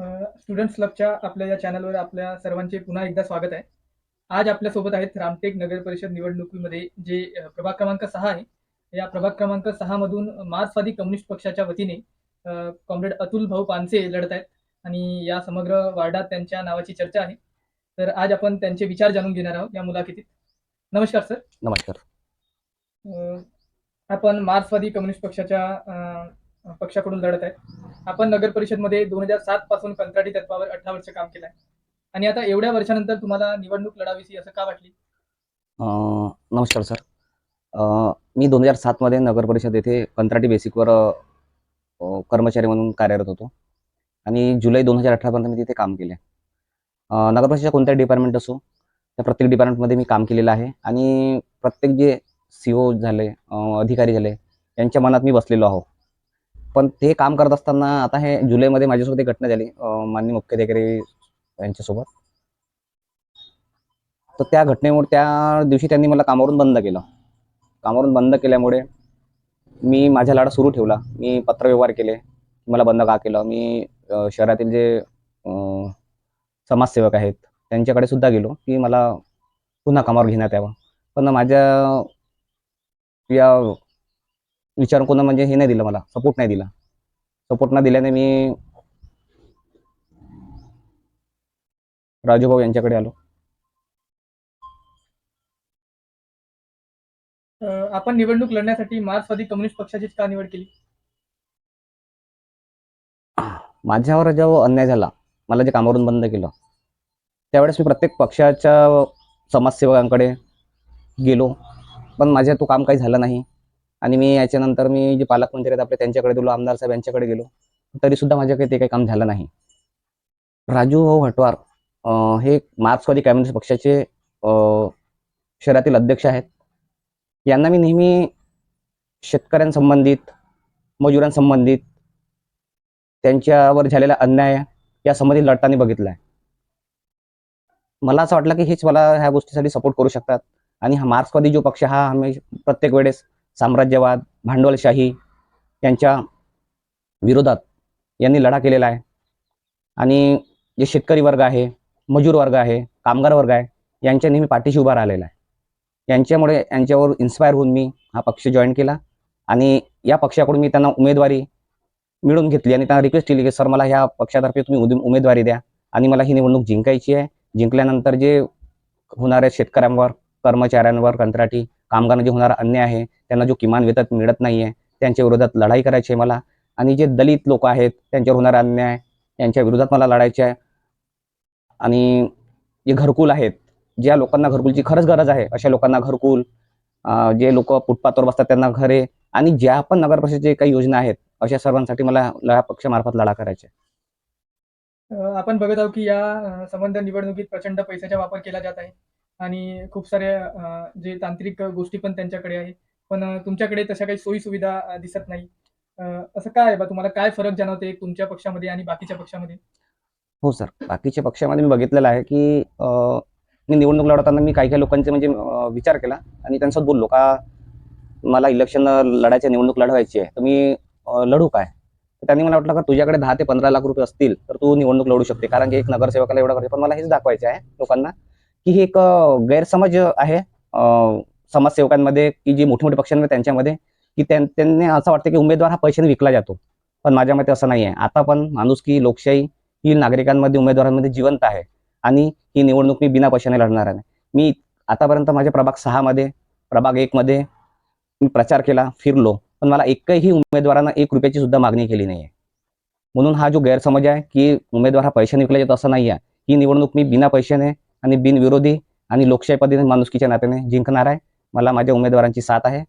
Students क्लबच्या आपल्या या चॅनलवर आपल्या सर्वांचे पुन्हा एकदा स्वागत आहे. आज आपल्यासोबत आहेत रामटेक नगर परिषद निवडणुकीमध्ये जे प्रभाग क्रमांक सहा आहे. या प्रभाग क्रमांक सहा मधून मार्क्सवादी कम्युनिस्ट पक्षाच्या वतीने कॉम्रेड अतुल भाऊ पानसे लढत आहेत. आणि या समग्र वार्डात त्यांच्या नावाची चर्चा आहे. तर आज आपण त्यांचे विचार जाणून घेणार आहोत या मुलाखतीत. नमस्कार सर. नमस्कार. आपण मार्क्सवादी कम्युनिस्ट पक्षाच्या पक्षाकडून लढत आहे. आपण नगर परिषदमध्ये दोन हजार सात पासून कंत्राटी तत्वावर अठरा वर्ष काम केलं आहे आणि आता एवढ्या वर्षानंतर तुम्हाला निवडणूक लढावीशी असं का वाटली? अं, नमस्कार सर. अं, मी दोन हजार सातमध्ये नगर परिषद येथे कंत्राटी बेसिकवर अं, कर्मचारी म्हणून कार्यरत होतो. आणि जुलै दोन हजार अठरापर्यंत मी तिथे काम केले अं, नगर परिषदेच्या कोणत्याही डिपार्टमेंट असो त्या प्रत्येक डिपार्टमेंटमध्ये मी काम केलेलं आहे. आणि प्रत्येक जे सी ओ झाले अं, अधिकारी झाले यांच्या मनात मी बसलेलो आहो. पण ते काम करत असताना आता हे जुलैमध्ये माझ्यासोबत एक घटना झाली. अं, माननीय मुख्याधिकारी यांच्यासोबत. तर त्या घटनेमुळे त्या दिवशी त्यांनी मला कामावरून बंद केलं. कामावरून बंद केल्यामुळे मी माझा लाडा सुरू ठेवला. मी पत्रव्यवहार केले. मला बंद का केलं? मी शहरातील जे समाजसेवक आहेत त्यांच्याकडे सुद्धा गेलो की मला पुन्हा कामावर घेण्यात यावं. पण माझ्या या विचार कोणा म्हणजे हे नाही दिलं मला सपोर्ट नाही दिला. सपोर्ट न दिल्याने मी राजूभाऊ यांच्याकडे आलो. आपण निवडणूक लढण्यासाठी मार्क्सवादी कम्युनिस्ट पक्षाचीच का निवड केली? माझ्यावर जेव्हा अन्याय झाला मला जे कामावरून बंद केलं त्यावेळेस मी प्रत्येक पक्षाच्या समाजसेवकांकडे गेलो. पण माझ्या तो काम काही झालं नाही. आणि मी याच्यानंतर मी जे पालकमंत्री आहेत आपले त्यांच्याकडे गेलो आमदार साहेब यांच्याकडे गेलो. तरी सुद्धा माझ्याकडे ते काही काम झालं नाही. राजू भाऊ हटवार हे मार्क्सवादी कम्युनिस्ट पक्षाचे शहरातील अध्यक्ष आहेत. यांना मी नेहमी शेतकऱ्यांसंबंधित मजुरांसंबंधित त्यांच्यावर झालेला अन्याय या संबंधित लढताना बघितला आहे मला असं वाटलं की हेच मला ह्या गोष्टीसाठी सपोर्ट करू शकतात. आणि हा मार्क्सवादी जो पक्ष हा आम्ही प्रत्येक वेळेस साम्राज्यवाद भांडवलशाही यांच्या विरोधात यांनी लढा केलेला आहे. आणि जे शेतकरी वर्ग आहे मजूर वर्ग आहे कामगार वर्ग आहे यांच्या नेहमी पाठीशी उभा राहिलेला आहे. यांच्यामुळे यांच्यावर इन्स्पायर होऊन मी हा पक्ष जॉईन केला आणि या पक्षाकडून मी त्यांना उमेदवारी मिळून घेतली आणि त्यांना रिक्वेस्ट केली की सर मला ह्या पक्षातर्फे तुम्ही उदे- उमेदवारी द्या आणि मला ही निवडणूक जिंकायची आहे. जिंकल्यानंतर जे होणाऱ्या शेतकऱ्यांवर कर्मचाऱ्यांवर कंत्राटी कामगारांना जे होणारा अन्याय आहे त्यांना जो किमान वेतन मिळत नाही आहे त्यांच्या विरोधात लढाई करायची आहे मला. आणि जे दलित लोक आहेत त्यांच्यावर होणारा अन्याय यांच्या विरोधात मला लढायचे आहे. आणि जे घरकुल आहेत ज्या लोकांना घरकुलची खरंच गरज आहे अशा लोकांना घरकुल जे लोक फुटपाथवर बसतात त्यांना घरे आणि ज्या पण नगर परिषदेचे काही योजना आहेत अशा सर्वांसाठी मला लढा पक्षामार्फत लढा करायचा आपण बघत आहोत की या संबंध निवडणुकीत प्रचंड पैशाचा वापर केला जात आहे. आणि खूप साऱ्या जे तांत्रिक गोष्टी पण त्यांच्याकडे आहे. पण तुमच्याकडे तशा काही सोयी सुविधा दिसत नाही. असं काय आहे बा? तुम्हाला काय फरक जाणवते तुमच्या पक्षामध्ये आणि बाकीच्या पक्षामध्ये? हो सर. बाकीच्या पक्षामध्ये मी बघितलेलं आहे की मी निवडणूक लढवताना मी काही काही लोकांचे म्हणजे विचार केला आणि त्यांच्यासोबत बोललो का मला इलेक्शन लढायची निवडणूक लढवायची आहे तर मी लढू काय? तर त्यांनी मला वाटलं का तुझ्याकडे दहा ते पंधरा लाख रुपये असतील तर तू निवडणूक लढू शकते कारण की एक नगरसेवकाला एवढं करते पण मला हेच दाखवायचे आहे लोकांना की हे एक गैरसमज आहे समाजसेवकांमध्ये की जी मोठे मोठे पक्षांमध्ये त्यांच्यामध्ये की त्यां- त्यांनी असं वाटतं की उमेदवार हा पैशाने विकला जातो. पण माझ्या मते असं नाही आहे आता पण माणूस की लोकशाही ही नागरिकांमध्ये उमेदवारांमध्ये जिवंत आहे आणि ही निवडणूक मी बिना पैशाने लढणार आहे. मी आतापर्यंत माझ्या प्रभाग सहामध्ये प्रभाग एकमध्ये मी प्रचार केला फिरलो पण मला एकही उमेदवारांना एक रुपयाची सुद्धा मागणी केली नाही आहे म्हणून हा जो गैरसमज आहे की उमेदवार हा पैशाने विकला जातो असं नाही आहे ही निवडणूक मी बिना पैशाने आणि बिनविरोधी आणि लोकशाही पद्धतीने माणुसकीच्या नात्याने जिंकणार आहे. मला माझ्या उमेदवारांची साथ आहे.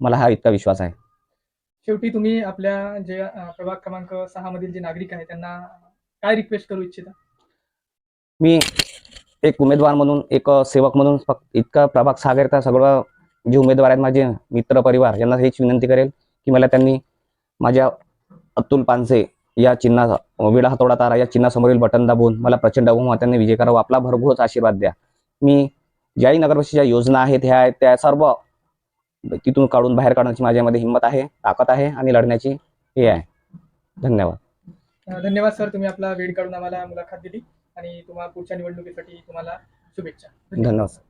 मला हा इतका विश्वास आहे. शेवटी तुम्ही आपल्या जे प्रभाग क्रमांक सहा मधील जे नागरिक आहेत त्यांना काय रिक्वेस्ट करू इच्छिता? मी एक उमेदवार म्हणून एक सेवक म्हणून फक्त इतका प्रभाग सागरता सगळं जे उमेदवार आहेत माझे मित्र परिवार यांना हेच विनंती करेल की मला त्यांनी माझ्या अतुल पानसे या चिन्हा विडा हातोडा तारा या चिन्हासमोरील बटन दाबून मला प्रचंड बहुमताने विजय करावा. आपला भरघोस आशीर्वाद द्या. मी ज्याही नगरपरिषदेच्या योजना आहेत ह्या आहेत त्या सर्व तिथून काढून बाहेर काढण्याची माझ्यामध्ये हिंमत आहे ताकद आहे आणि लढण्याची हे आहे. धन्यवाद. धन्यवाद सर तुम्ही आपला वेळ काढून आम्हाला मुलाखत दिली आणि तुम्हाला पुढच्या निवडणुकीसाठी तुम्हाला शुभेच्छा. धन्यवाद.